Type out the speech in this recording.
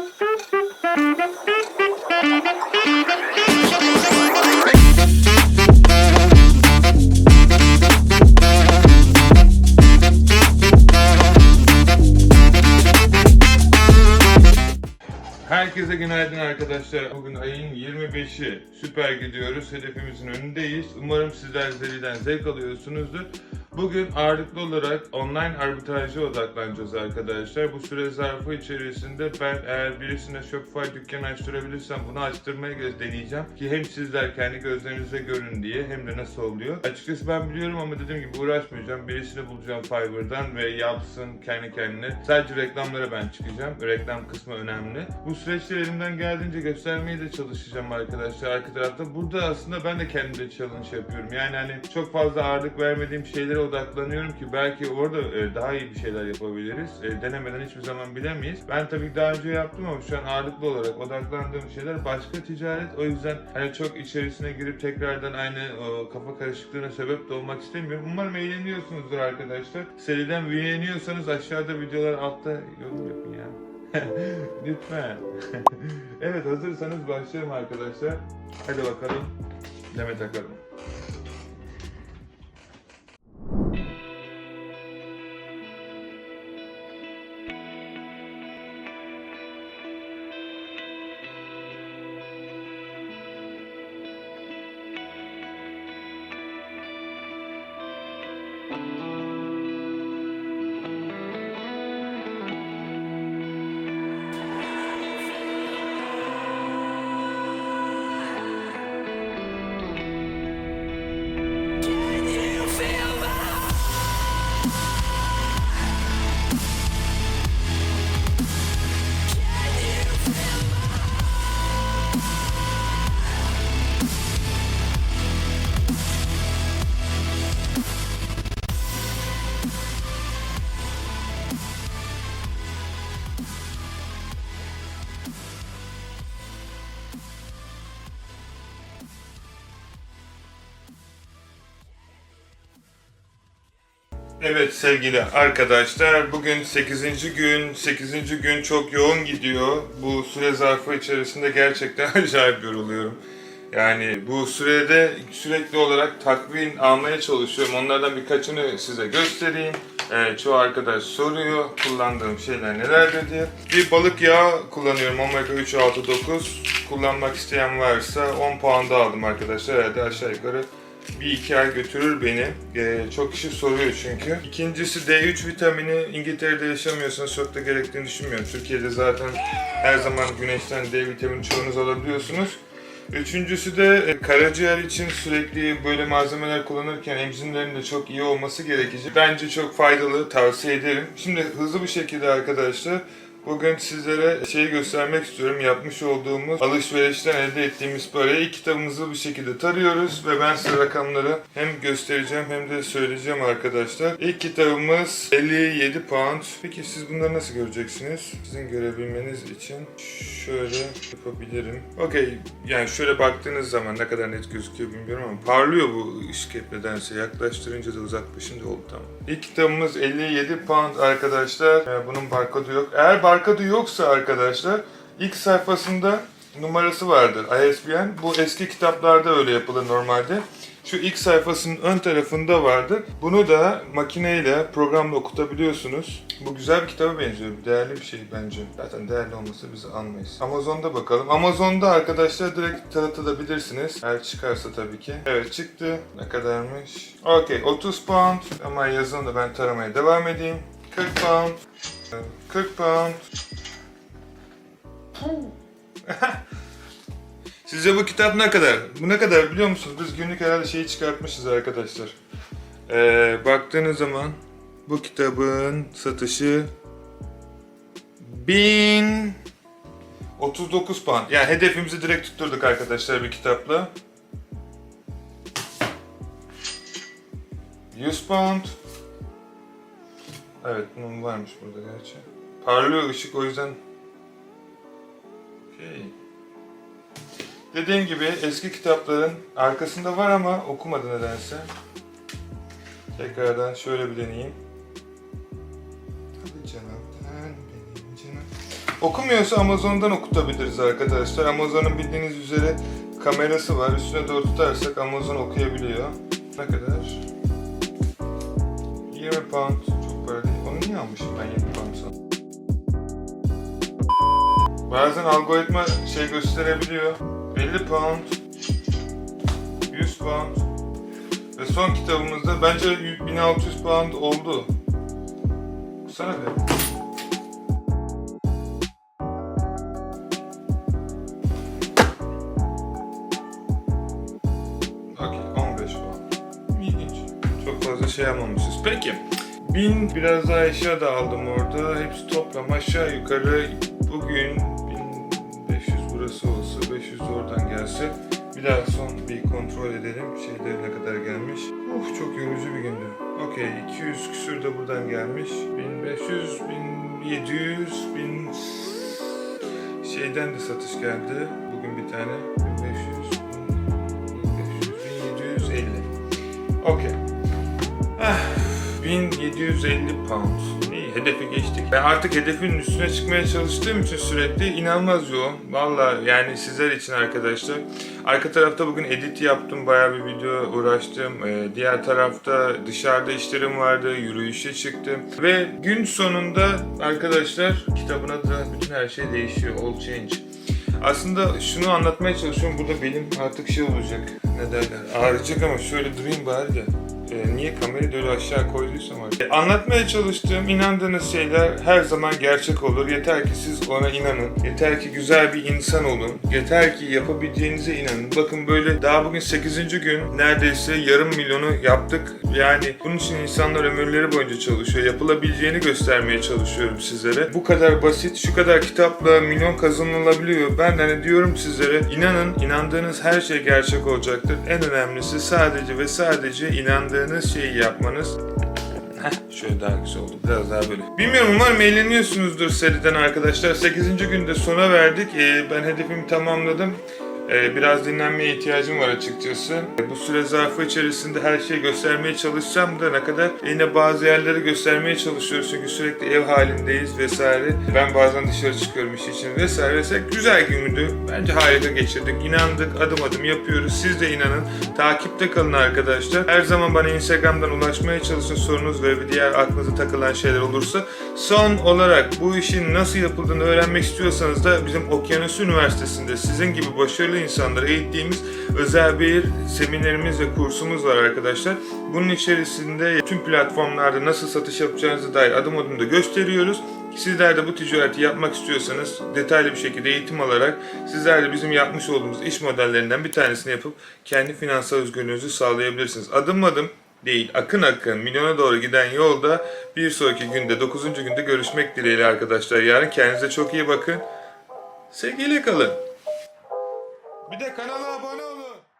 Thank you. Herkese günaydın arkadaşlar. Bugün ayın 25'i. Süper gidiyoruz. Hedefimizin önündeyiz. Umarım sizler seriden zevk alıyorsunuzdur. Bugün ağırlıklı olarak online arbitraja odaklanacağız arkadaşlar. Bu süre zarfı içerisinde ben eğer birisine Shopify dükkanı açtırabilirsem bunu açtırmaya göz deneyeceğim. Ki hem sizler kendi gözlerinizle görün diye hem de nasıl oluyor. Açıkçası ben biliyorum ama dediğim gibi uğraşmayacağım. Birisini bulacağım Fiverr'dan ve yapsın kendi kendine. Sadece reklamlara ben çıkacağım. Reklam kısmı önemli. Bu süreçte elimden geldiğince göstermeye de çalışacağım arkadaşlar arka tarafta. Burada aslında ben de kendimde challenge yapıyorum. Yani hani çok fazla ağırlık vermediğim şeylere odaklanıyorum ki belki orada e, daha iyi bir şeyler yapabiliriz. E, denemeden hiçbir zaman bilemeyiz. Ben tabii daha önce yaptım ama şu an ağırlıklı olarak odaklandığım şeyler başka ticaret. O yüzden hani çok içerisine girip tekrardan aynı kafa karışıklığına sebep de olmak istemiyorum. Umarım eğleniyorsunuzdur arkadaşlar. Seriden eğleniyorsanız aşağıda videolar altta yorum yapın ya. Lütfen. evet hazırsanız başlayalım arkadaşlar. Hadi bakalım. Demet takalım. Evet sevgili arkadaşlar bugün 8. gün 8. gün çok yoğun gidiyor. Bu süre zarfı içerisinde gerçekten acayip yoruluyorum. Yani bu sürede sürekli olarak takvim almaya çalışıyorum. Onlardan birkaçını size göstereyim. Ee, çoğu arkadaş soruyor kullandığım şeyler nelerdir diye. Bir balık yağı kullanıyorum omega 3 6 9. Kullanmak isteyen varsa 10 puan da aldım arkadaşlar. Herhalde aşağı yukarı bir iki ay götürür beni. Ee, çok kişi soruyor çünkü. İkincisi D3 vitamini İngiltere'de yaşamıyorsanız çok da gerektiğini düşünmüyorum. Türkiye'de zaten her zaman güneşten D vitamini çoğunuz alabiliyorsunuz. Üçüncüsü de e, karaciğer için sürekli böyle malzemeler kullanırken enzimlerin de çok iyi olması gerekecek. Bence çok faydalı, tavsiye ederim. Şimdi hızlı bir şekilde arkadaşlar Bugün sizlere şeyi göstermek istiyorum. Yapmış olduğumuz alışverişten elde ettiğimiz parayı kitabımızı bir şekilde tarıyoruz ve ben size rakamları hem göstereceğim hem de söyleyeceğim arkadaşlar. İlk kitabımız 57 pound. Peki siz bunları nasıl göreceksiniz? Sizin görebilmeniz için şöyle yapabilirim. Okey yani şöyle baktığınız zaman ne kadar net gözüküyor bilmiyorum ama parlıyor bu hep nedense. Yaklaştırınca da uzaklaşınca oldu tamam. İlk kitabımız 57 pound arkadaşlar. Ee, bunun barkodu yok. Eğer barkodu yoksa arkadaşlar ilk sayfasında numarası vardır. ISBN. Bu eski kitaplarda öyle yapılır normalde. Şu ilk sayfasının ön tarafında vardır. Bunu da makineyle, programla okutabiliyorsunuz. Bu güzel bir kitaba benziyor. Değerli bir şey bence. Zaten değerli olmasa biz almayız. Amazon'da bakalım. Amazon'da arkadaşlar direkt tanıtılabilirsiniz. Eğer çıkarsa tabii ki. Evet çıktı. Ne kadarmış? Okey 30 pound. Ama yazın da ben taramaya devam edeyim. 40 pound. 40 pound. Sizce bu kitap ne kadar? Bu ne kadar biliyor musunuz? Biz günlük herhalde şeyi çıkartmışız arkadaşlar. Ee, baktığınız zaman bu kitabın satışı 1039 pound. Yani hedefimizi direkt tutturduk arkadaşlar bir kitapla. 100 pound. Evet bunun varmış burada gerçi. Parlıyor ışık o yüzden. Okey. Dediğim gibi eski kitapların arkasında var ama okumadı nedense. Tekrardan şöyle bir deneyeyim. Hadi canım. Okumuyorsa Amazon'dan okutabiliriz arkadaşlar. Amazon'un bildiğiniz üzere kamerası var. Üstüne doğru tutarsak Amazon okuyabiliyor. Ne kadar? 20 pound. Almışım ben 20 pound sana? Bazen algoritma şey gösterebiliyor. 50 pound. 100 pound. Ve son kitabımızda bence 1600 pound oldu. Sana be. Okey 15 pound. İlginç. Çok fazla şey almamışız. Peki. 1000 biraz daha eşya da aldım orada. Hepsi toplam aşağı yukarı bugün 1500 burası olsa 500 oradan gelse bir daha son bir kontrol edelim şeyler ne kadar gelmiş. Uf çok yorucu bir gündü. Okey 200 küsür de buradan gelmiş. 1500, 1700, 1000 şeyden de satış geldi. Bugün bir tane 1500, 1500, 1750. Okey. Ah, 1750 pound. İyi hedefi geçtik. Ben artık hedefin üstüne çıkmaya çalıştığım için sürekli inanılmaz yoğun. Valla yani sizler için arkadaşlar. Arka tarafta bugün edit yaptım. Bayağı bir video uğraştım. Ee, diğer tarafta dışarıda işlerim vardı. Yürüyüşe çıktım. Ve gün sonunda arkadaşlar kitabına da bütün her şey değişiyor. All change. Aslında şunu anlatmaya çalışıyorum. Burada benim artık şey olacak. Ne derler? Ağrıyacak ama şöyle durayım bari de. Ee, niye kamerayı da öyle aşağı koyduysam artık. Ee, Anlatmaya çalıştığım, inandığınız şeyler her zaman gerçek olur. Yeter ki siz ona inanın. Yeter ki güzel bir insan olun. Yeter ki yapabileceğinize inanın. Bakın böyle daha bugün 8. gün neredeyse yarım milyonu yaptık. Yani bunun için insanlar ömürleri boyunca çalışıyor. Yapılabileceğini göstermeye çalışıyorum sizlere. Bu kadar basit, şu kadar kitapla milyon kazanılabiliyor. Ben hani diyorum sizlere inanın, inandığınız her şey gerçek olacaktır. En önemlisi sadece ve sadece inandığınız şeyi yapmanız. Heh, şöyle daha güzel oldu. Biraz daha böyle. Bilmiyorum umarım eğleniyorsunuzdur seriden arkadaşlar. 8. günde sona verdik. Ee, ben hedefimi tamamladım. Ee, biraz dinlenmeye ihtiyacım var açıkçası. Ee, Bu süre zarfı içerisinde her şeyi göstermeye çalışacağım da ne kadar yine bazı yerleri göstermeye çalışıyoruz çünkü sürekli ev halindeyiz vesaire. Ben bazen dışarı çıkıyorum iş için vesaire vesaire. Güzel gündü. Bence harika geçirdik. İnandık. Adım adım yapıyoruz. Siz de inanın. Takipte kalın arkadaşlar. Her zaman bana Instagram'dan ulaşmaya çalışın sorunuz ve diğer aklınıza takılan şeyler olursa. Son olarak bu işin nasıl yapıldığını öğrenmek istiyorsanız da bizim Okyanus Üniversitesi'nde sizin gibi başarılı insanları eğittiğimiz özel bir seminerimiz ve kursumuz var arkadaşlar. Bunun içerisinde tüm platformlarda nasıl satış yapacağınızı dair adım adım da gösteriyoruz. Sizler de bu ticareti yapmak istiyorsanız detaylı bir şekilde eğitim alarak sizler de bizim yapmış olduğumuz iş modellerinden bir tanesini yapıp kendi finansal özgürlüğünüzü sağlayabilirsiniz. Adım adım değil akın akın milyona doğru giden yolda bir sonraki günde 9. günde görüşmek dileğiyle arkadaşlar. Yarın kendinize çok iyi bakın. Sevgiyle kalın. Bir de kanala abone.